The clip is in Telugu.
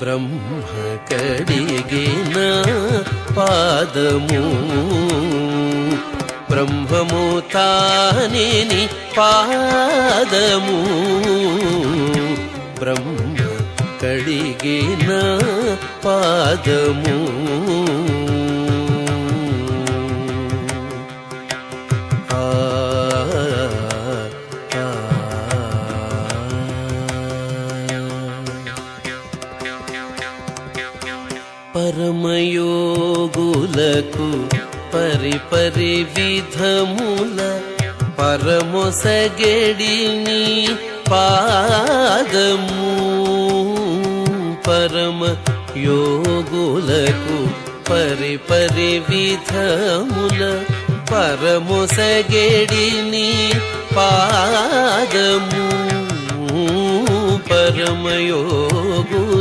బ్రహ్మ కడిగిన పాదము. బ్రహ్మము తానిని పాదము. బ్రహ్మ కడిగిన పాదము. ఆ ఆ, పరమయోగులకు పరిపరి విధముల పరమొసగెడిని పాదము. పరమ యోగులకు పరిపరి విధముల పరమొసగెడిని పాదము. పరమయోగు